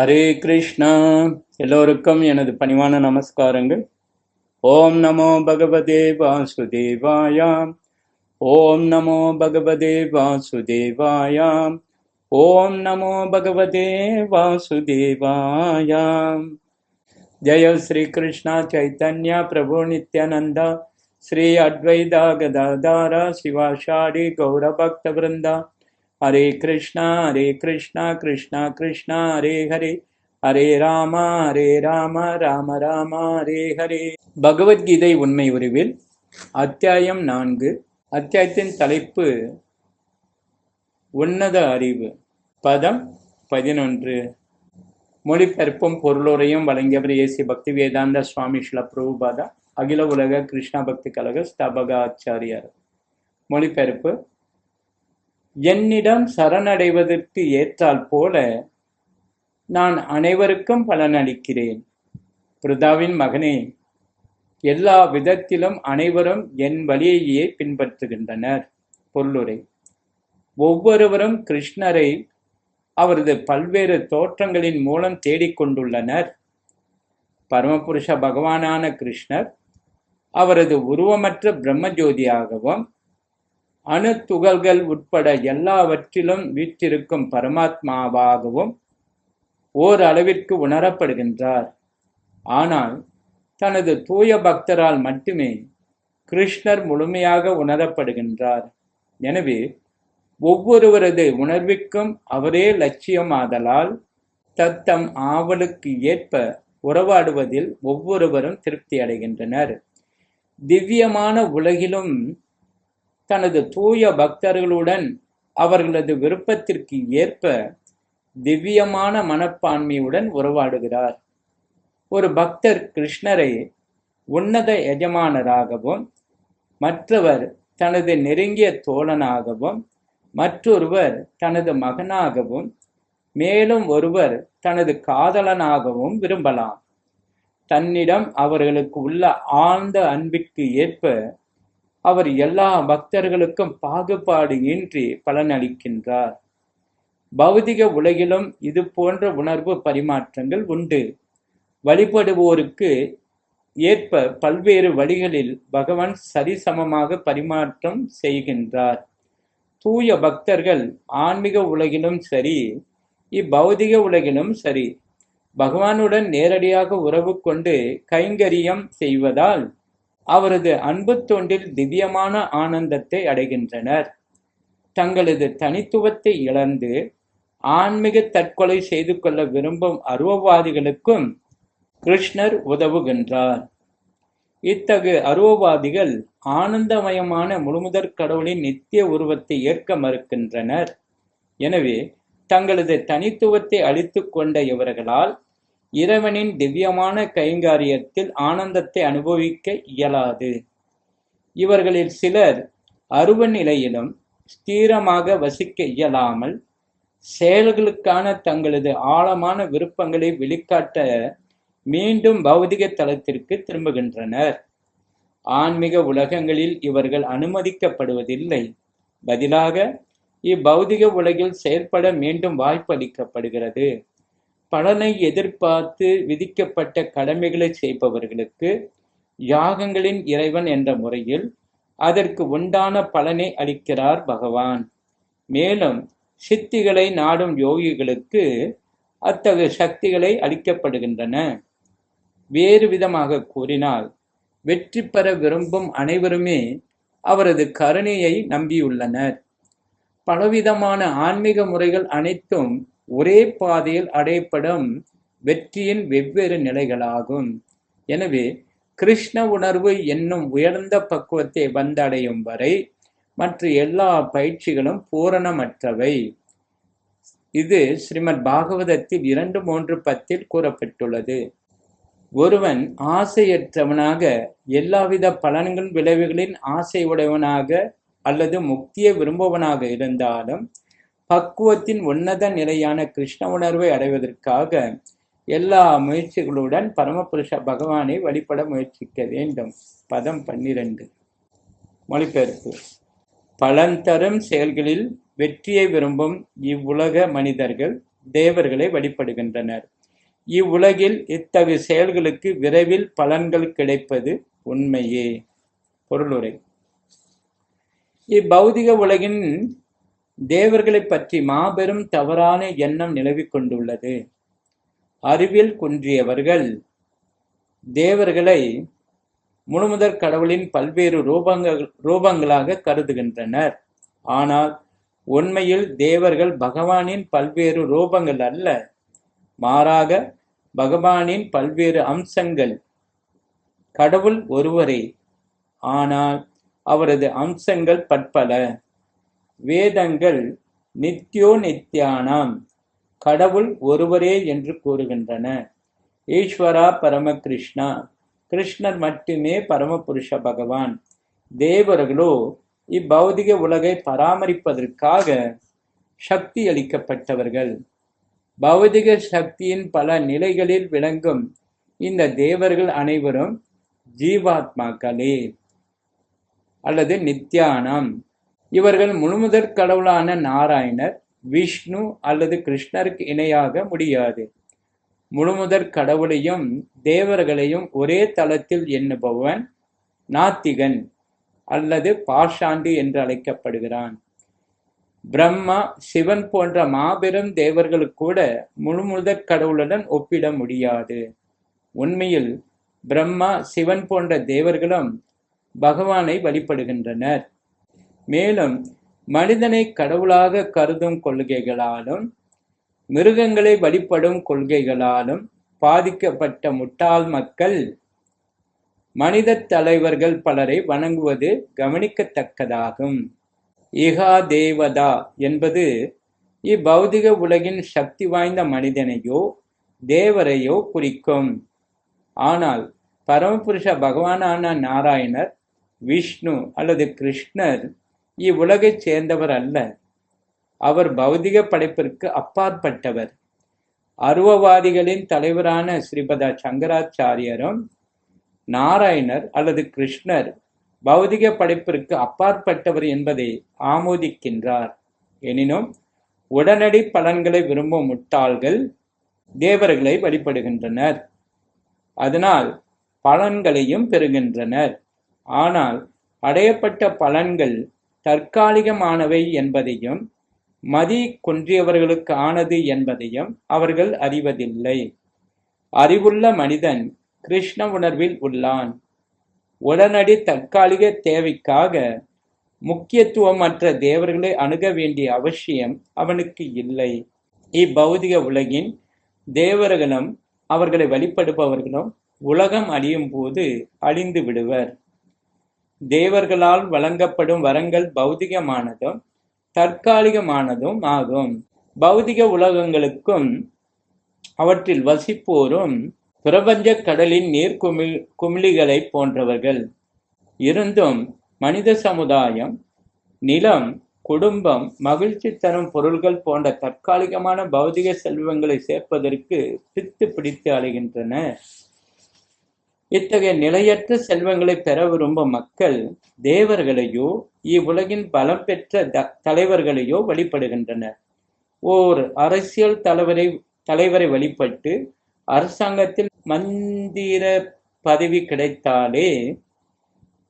ஹரே கிருஷ்ணா. எல்லோருக்கும் எனது பணிவான நமஸ்காரங்கள். ஓம் நமோ பகவதே வாசுதேவாயாம். ஓம் நமோ பகவதே வாசுதேவாயாம். ஓம் நமோ பகவதே வாசுதேவாயாம். ஜெய ஸ்ரீ கிருஷ்ணா சைத்தன்யா பிரபு நித்யானந்தா. ஸ்ரீ அத்வைதா கதாதாரா சிவாஷாடி கௌரபக்த பிருந்தா ஹரே கிருஷ்ணா ஹரே கிருஷ்ணா கிருஷ்ணா கிருஷ்ணா ஹரே ஹரே. ஹரே ராமா ஹரே ராம ராம ராமா ஹரே ஹரே. பகவத்கீதை உண்மை உருவில் அத்தியாயம் நான்கு. அத்தியாயத்தின் தலைப்பு உன்னத அறிவு. பதம் பதினொன்று. மொழிபெயர்ப்பும் பொருளுரையும் வழங்கியவர் ஏசி பக்தி வேதாந்த சுவாமி ஸ்ல பிரபுபாதா அகில உலக கிருஷ்ணா பக்தி கழக ஸ்தாபக ஆச்சாரியார் மொழிபெயர்ப்பு என்னிடம் சரணடைவதற்கு ஏற்றால் போல நான் அனைவருக்கும் பலனளிக்கிறேன். பிரதாவின் மகனே எல்லா விதத்திலும் அனைவரும் என் வழியையே பின்பற்றுகின்றனர். பொருளுரை ஒவ்வொருவரும் கிருஷ்ணரை அவரது பல்வேறு தோற்றங்களின் மூலம் தேடிக்கொண்டுள்ளனர் பரமபுருஷ பகவானான கிருஷ்ணர் அவரது உருவமற்ற பிரம்மஜோதியாகவும் அணு துகள்கள் உட்பட எல்லாவற்றிலும் வீற்றிருக்கும் பரமாத்மாவாகவும் ஓரளவிற்கு உணரப்படுகின்றார். ஆனால் தனது தூய பக்தரால் மட்டுமே கிருஷ்ணர் முழுமையாக உணரப்படுகின்றார். எனவே ஒவ்வொருவரது உணர்விற்கும் அவரே லட்சியமாதலால் தத்தம் ஆவலுக்கு ஏற்ப உறவாடுவதில் ஒவ்வொருவரும் திருப்தி அடைகின்றனர். திவ்யமான உலகிலும் தனது தூய பக்தர்களுடன் அவர்களது விருப்பத்திற்கு ஏற்ப திவ்யமான மனப்பான்மையுடன் உறவாடுகிறார். ஒரு பக்தர் கிருஷ்ணரை உன்னத எஜமானராகவும் மற்றவர் தனது நெருங்கிய தோழனாகவும் மற்றொருவர் தனது மகனாகவும் மேலும் ஒருவர் தனது காதலனாகவும் விரும்பலாம். தன்னிடம் அவர்களுக்கு உள்ள ஆழ்ந்த அன்பிற்கு ஏற்ப அவர் எல்லா பக்தர்களுக்கும் பாகுபாடு இன்றி பலனளிக்கின்றார். பௌதிக உலகிலும் இது போன்ற உணர்வு பரிமாற்றங்கள் உண்டு. வழிபடுவோருக்கு ஏற்ப பல்வேறு வழிகளில் பகவான் சரிசமமாக பரிமாற்றம் செய்கின்றார். தூய பக்தர்கள் ஆன்மீக உலகிலும் சரி இப்பௌதிக உலகிலும் சரி பகவானுடன் நேரடியாக உறவு கொண்டு கைங்கரியம் செய்வதால் அவரது அன்பு தொண்டில் திவ்யமான ஆனந்தத்தை அடைகின்றனர். தங்களது தனித்துவத்தை இழந்து ஆன்மீக தற்கொலை செய்து கொள்ள விரும்பும் அருவவாதிகளுக்கும் கிருஷ்ணர் உதவுகின்றார். இத்தகு அருவவாதிகள் ஆனந்தமயமான முழுமுதற் கடவுளின் நித்திய உருவத்தை ஏற்க மறுக்கின்றனர். எனவே தங்களது தனித்துவத்தை அழித்து கொண்ட இவர்களால் இறைவனின் திவ்யமான கைங்காரியத்தில் ஆனந்தத்தை அனுபவிக்க இயலாது. இவர்களில் சிலர் அருவ நிலையிலும் ஸ்தீரமாக வசிக்க இயலாமல் செயல்களுக்கான தங்களது ஆழமான விருப்பங்களை வெளிக்காட்ட மீண்டும் பௌதிக தளத்திற்கு திரும்புகின்றனர். ஆன்மீக உலகங்களில் இவர்கள் அனுமதிக்கப்படுவதில்லை. பதிலாக இப்பௌதிக உலகில் செயல்பட மீண்டும் வாய்ப்பளிக்கப்படுகிறது. பலனை எதிர்பார்த்து விதிக்கப்பட்ட கடமைகளை செய்பவர்களுக்கு யாகங்களின் இறைவன் என்ற முறையில் அதற்கு உண்டான பலனை அளிக்கிறார் பகவான். மேலும் சித்திகளை நாடும் யோகிகளுக்கு அத்தகைய சக்திகளை அளிக்கப்படுகின்றன. வேறு விதமாக கூறினால் வெற்றி பெற விரும்பும் அனைவருமே அவரது கருணையை நம்பியுள்ளனர். பலவிதமான ஆன்மீக முறைகள் அனைத்தும் ஒரே பாதையில் அடையப்படும் வெற்றியின் வெவ்வேறு நிலைகளாகும். எனவே கிருஷ்ண உணர்வு என்னும் உயர்ந்த பக்குவத்தை வந்தடையும் வரை மற்ற எல்லா பயிற்சிகளும் பூரணமற்றவை. இது ஸ்ரீமத் பாகவதத்தில் இரண்டு மூன்று பத்தில் கூறப்பட்டுள்ளது. ஒருவன் ஆசையற்றவனாக எல்லாவித பலன்கள் விளைவுகளின் ஆசை உடையவனாக அல்லது முக்தியை விரும்புவனாக இருந்தாலும் பக்குவத்தின் உன்னத நிலையான கிருஷ்ண உணர்வை அடைவதற்காக எல்லா முயற்சிகளுடன் பரமபுருஷ பகவானை வழிபட முயற்சிக்க வேண்டும். பதம் பன்னிரண்டு. மொழிபெயர்ப்பு. பலன்தரும் செயல்களில் வெற்றியை விரும்பும் இவ்வுலக மனிதர்கள் தேவர்களை வழிபடுகின்றனர். இவ்வுலகில் இத்தகு செயல்களுக்கு விரைவில் பலன்கள் கிடைப்பது உண்மையே. பொருளுரை. இப்பௌதிக உலகின் தேவர்களை பற்றி மாபெரும் தவறான எண்ணம் நிலவிக் கொண்டுள்ளது. அறிவில் குன்றியவர்கள். தேவர்களை முழுமுதற் கடவுளின் பல்வேறு ரூபங்கள் ரூபங்களாக கருதுகின்றனர். ஆனால் உண்மையில் தேவர்கள் பகவானின் பல்வேறு ரூபங்கள் அல்ல. மாறாக பகவானின் பல்வேறு அம்சங்கள். கடவுள் ஒருவரே. ஆனால் அவரது அம்சங்கள் பற்பல. வேதங்கள் நித்யோ நித்யானாம் கடவுள் ஒருவரே என்று கூறுகின்றன. ஈஸ்வரா பரமகிருஷ்ணா கிருஷ்ணர் மட்டுமே பரமபுருஷ பகவான். தேவர்களோ இப்பௌதிக உலகை பராமரிப்பதற்காக சக்தி அளிக்கப்பட்டவர்கள். பௌதிக சக்தியின் பல நிலைகளில் விளங்கும் இந்த தேவர்கள் அனைவரும் ஜீவாத்மாக்களே. அல்லது நித்யானம். இவர்கள் முழுமுதற் கடவுளான நாராயணர் விஷ்ணு அல்லது கிருஷ்ணருக்கு இணையாக முடியாது. முழுமுதற் கடவுளையும் தேவர்களையும் ஒரே தளத்தில் எண்ணுபவன் நாத்திகன் அல்லது பாஷாண்டி என்று அழைக்கப்படுகிறான். பிரம்மா சிவன் போன்ற மாபெரும் தேவர்கள் கூட முழுமுதற் கடவுளுடன் ஒப்பிட முடியாது. உண்மையில் பிரம்மா சிவன் போன்ற தேவர்களும் பகவானை வழிபடுகின்றனர். மேலும் மனிதனை கடவுளாக கருதும் கொள்கைகளாலும் மிருகங்களை வழிபடும் கொள்கைகளாலும் பாதிக்கப்பட்ட முட்டாள் மக்கள் மனித தலைவர்கள் பலரை வணங்குவது கவனிக்கத்தக்கதாகும். இகா தேவதா என்பது இப்பௌதிக உலகின் சக்தி வாய்ந்த மனிதனையோ தேவரையோ குறிக்கும். ஆனால் பரமபுருஷ பகவானான நாராயணர் விஷ்ணு அல்லது கிருஷ்ணர் இவ்வுலகைச் சேர்ந்தவர் அல்ல. அவர் பௌதிக படைப்பிற்கு அப்பாற்பட்டவர். அருவவாதிகளின் தலைவரான ஸ்ரீபதா சங்கராச்சாரியரும் நாராயணர் அல்லது கிருஷ்ணர் பௌதிக படைப்பிற்கு அப்பாற்பட்டவர் என்பதை ஆமோதிக்கின்றார். எனினும் உடனடி பலன்களை விரும்பும் முட்டாள்கள் தேவர்களை வழிபடுகின்றனர். அதனால் பலன்களையும் பெறுகின்றனர். ஆனால் அடையப்பட்ட பலன்கள் தற்காலிகமானவை என்பதையும் மதி குன்றியவர்களுக்கு ஆனது என்பதையும் அவர்கள் அறிவதில்லை. அறிவுள்ள மனிதன் கிருஷ்ண உணர்வில் உள்ளான். உடனடி தற்காலிக தேவைக்காக முக்கியத்துவமற்ற தேவர்களை அணுக வேண்டிய அவசியம் அவனுக்கு இல்லை. இப்பௌதிக உலகின் தேவர்களும் அவர்களை வழிபடுபவர்களும் உலகம் அழியும் போது அழிந்து விடுவர். தேவர்களால் வழங்கப்படும் வரங்கள் பௌதிகமானதும் தற்காலிகமானதும் ஆகும். பௌதிக உலகங்களுக்கும் அவற்றில் வசிப்போரும் பிரபஞ்ச கடலின் நீர் குமிழ் குமிழிகளை போன்றவர்கள். இருந்தும் மனித சமுதாயம் நிலம் குடும்பம் மகிழ்ச்சி தரும் பொருள்கள் போன்ற தற்காலிகமான பௌதிக செல்வங்களை சேர்ப்பதற்கு பித்து பிடித்து அலைகின்றன. இத்தகைய நிலையற்ற செல்வங்களை பெற விரும்பும் மக்கள் தேவர்களையோ இவ்வுலகின் பலம் பெற்ற த- தலைவர்களையோ வழிபடுகின்றனர். ஓர் அரசியல் தலைவரை தலைவரை வழிபட்டு அரசாங்கத்தில் மந்திர பதவி கிடைத்தாலே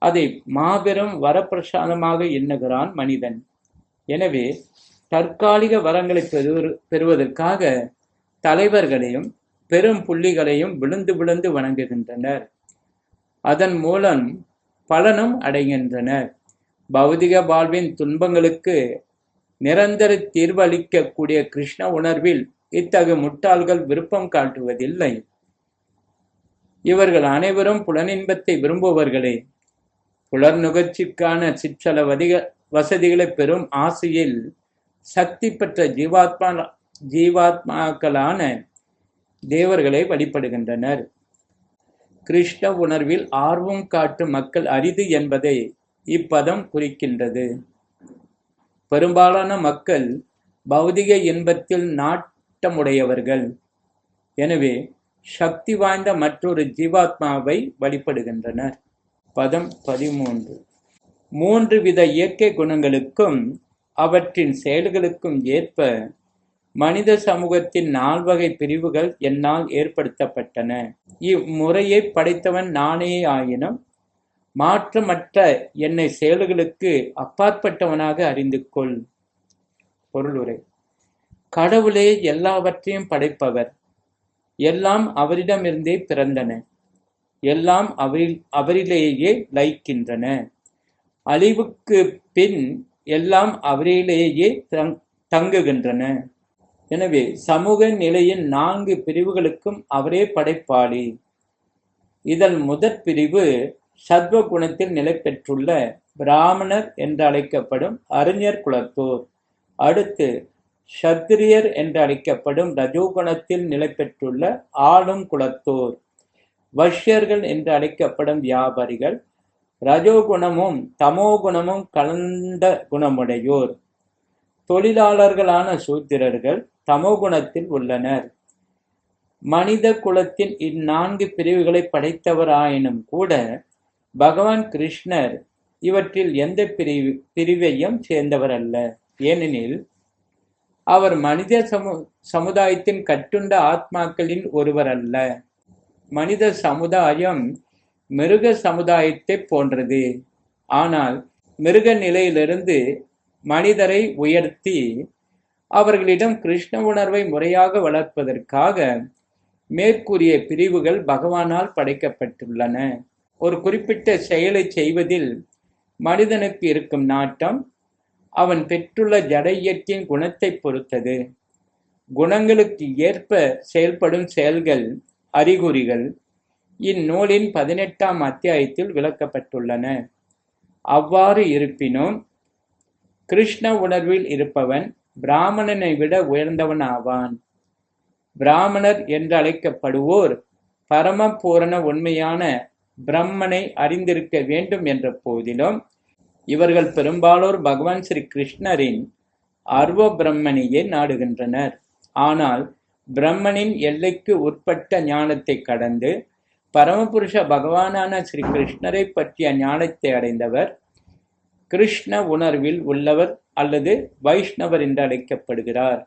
அதை மாபெரும் வரப்பிரசாதமாக எண்ணுகிறான் மனிதன். எனவே தற்காலிக வரங்களை பெறுவதற்காக தலைவர்களையும் பெரும் புள்ளிகளையும் விழுந்து விழுந்து வணங்குகின்றனர். அதன் மூலம் பலனும் அடைகின்றனர். பௌதிக வாழ்வின் துன்பங்களுக்கு நிரந்தர தீர்வளிக்கக்கூடிய கிருஷ்ண உணர்வில் இத்தகு முட்டாள்கள் விருப்பம் காட்டுவதில்லை. இவர்கள் அனைவரும் புலனின்பத்தை விரும்புபவர்களே புலர் நுகர்ச்சிக்கான சிற்றள வதிக வசதிகளை பெறும் ஆசையில் சக்தி பெற்ற ஜீவாத்மா ஜீவாத்மாக்களான தேவர்களை வழிபடுகின்றனர். கிருஷ்ண உணர்வில் ஆர்வம் காட்டும் மக்கள் அரிது என்பதை இப்பதம் குறிக்கின்றது. பெரும்பாலான மக்கள் பௌதிக இன்பத்தில் நாட்டமுடையவர்கள். எனவே சக்தி வாய்ந்த மற்றொரு ஜீவாத்மாவை வழிபடுகின்றனர். பதம் பதிமூன்று. மூன்று வித இயற்கை குணங்களுக்கும் அவற்றின் செயல்களுக்கும் ஏற்ப மனித சமூகத்தின் நால்வகை பிரிவுகள் என்னால் ஏற்படுத்தப்பட்டன. இம்முறையை படைத்தவன் நானே ஆயினும் மாற்றமற்ற என்னை செயல்களுக்கு அப்பாற்பட்டவனாக அறிந்து கொள் பொருளுரை கடவுளே எல்லாவற்றையும் படைப்பவர். எல்லாம் அவரிடமிருந்தே பிறந்தன. எல்லாம் அவரில் அவரிலேயே லயிக்கின்றன. அழிவுக்கு பின் எல்லாம் அவரிலேயே தங் தங்குகின்றன. எனவே சமூக நிலையின் நான்கு பிரிவுகளுக்கும் அவரே படைப்பாளி. இதன் முதற் பிரிவு சத்வ குணத்தில் நிலை பெற்றுள்ள பிராமணர் என்று அழைக்கப்படும் அறிஞர் குலத்தோர். அடுத்து சத்திரியர் என்று அழைக்கப்படும் ரஜோகுணத்தில் நிலை பெற்றுள்ள ஆளும் குலத்தோர். வஷ்யர்கள் என்று அழைக்கப்படும் வியாபாரிகள் ரஜோகுணமும் தமோகுணமும் கலந்த குணமுடையோர். தொழிலாளர்களான சூத்திரர்கள் தமோகுணத்தில் உள்ளனர். மனித குலத்தின் இந்நான்கு பிரிவுகளை படைத்தவராயினும் கூட பகவான் கிருஷ்ணர் இவற்றில் எந்த பிரிவு பிரிவையும் சேர்ந்தவர் அல்ல ஏனெனில் அவர் மனித சமு சமுதாயத்தின் கட்டுண்ட ஆத்மாக்களின் ஒருவர் அல்ல மனித சமுதாயம் மிருக சமுதாயத்தை போன்றது. ஆனால் மிருக நிலையிலிருந்து மனிதரை உயர்த்தி அவர்களிடம் கிருஷ்ண உணர்வை முறையாக வளர்ப்பதற்காக மேற்கூறிய பிரிவுகள் பகவானால் படைக்கப்பட்டுள்ளன. ஒரு குறிப்பிட்ட செயலை செய்வதில் மனிதனுக்கு இருக்கும் நாட்டம் அவன் பெற்றுள்ள ஜட இயற்கையின் குணத்தை பொறுத்தது. குணங்களுக்கு ஏற்ப செயல்படும் செயல்கள் அறிகுறிகள் இந்நூலின் பதினெட்டாம் அத்தியாயத்தில் விளக்கப்பட்டுள்ளன. அவ்வாறு இருப்பினும் கிருஷ்ண உணர்வில் இருப்பவன் பிராமணனை விட உயர்ந்தவன் ஆவான் பிராமணர் என்று அழைக்கப்படுவோர் பரமபூரண உண்மையான பிரம்மனை அறிந்திருக்க வேண்டும் என்ற போதிலும் இவர்கள் பெரும்பாலோர் பகவான் ஸ்ரீ கிருஷ்ணரின் அர்வ பிரம்மனையே நாடுகின்றனர். ஆனால் பிரம்மனின் எல்லைக்கு உட்பட்ட ஞானத்தை கடந்து பரமபுருஷ பகவானான ஸ்ரீ கிருஷ்ணரை பற்றிய ஞானத்தை அடைந்தவர் கிருஷ்ண உணர்வில் உள்ளவர் அல்லது வைஷ்ணவர் என்று அழைக்கப்படுகிறார்.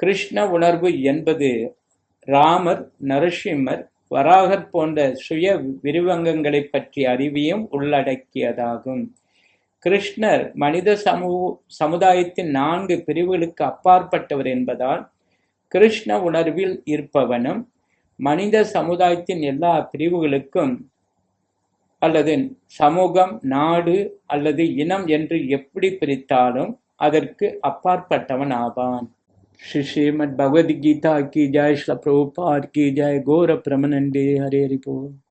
கிருஷ்ண உணர்வு என்பது ராமர் நரசிம்மர் வராகர் போன்ற சுய விரிவங்கங்களை பற்றிய அறிவியும் உள்ளடக்கியதாகும். கிருஷ்ணர் மனித சமூ சமுதாயத்தின் நான்கு பிரிவுகளுக்கு அப்பாற்பட்டவர் என்பதால் கிருஷ்ண உணர்வில் இருப்பவனும் மனித சமுதாயத்தின் எல்லா பிரிவுகளுக்கும் அல்லது சமூகம் நாடு அல்லது இனம் என்று எப்படி பிரித்தாலும் அதற்கு அப்பாற்பட்டவன் ஆவான் श्री श्रीमद भगवद गीता की जय श्री प्रभुपाद की जय गौर प्रमनंदे हरे हरि बोल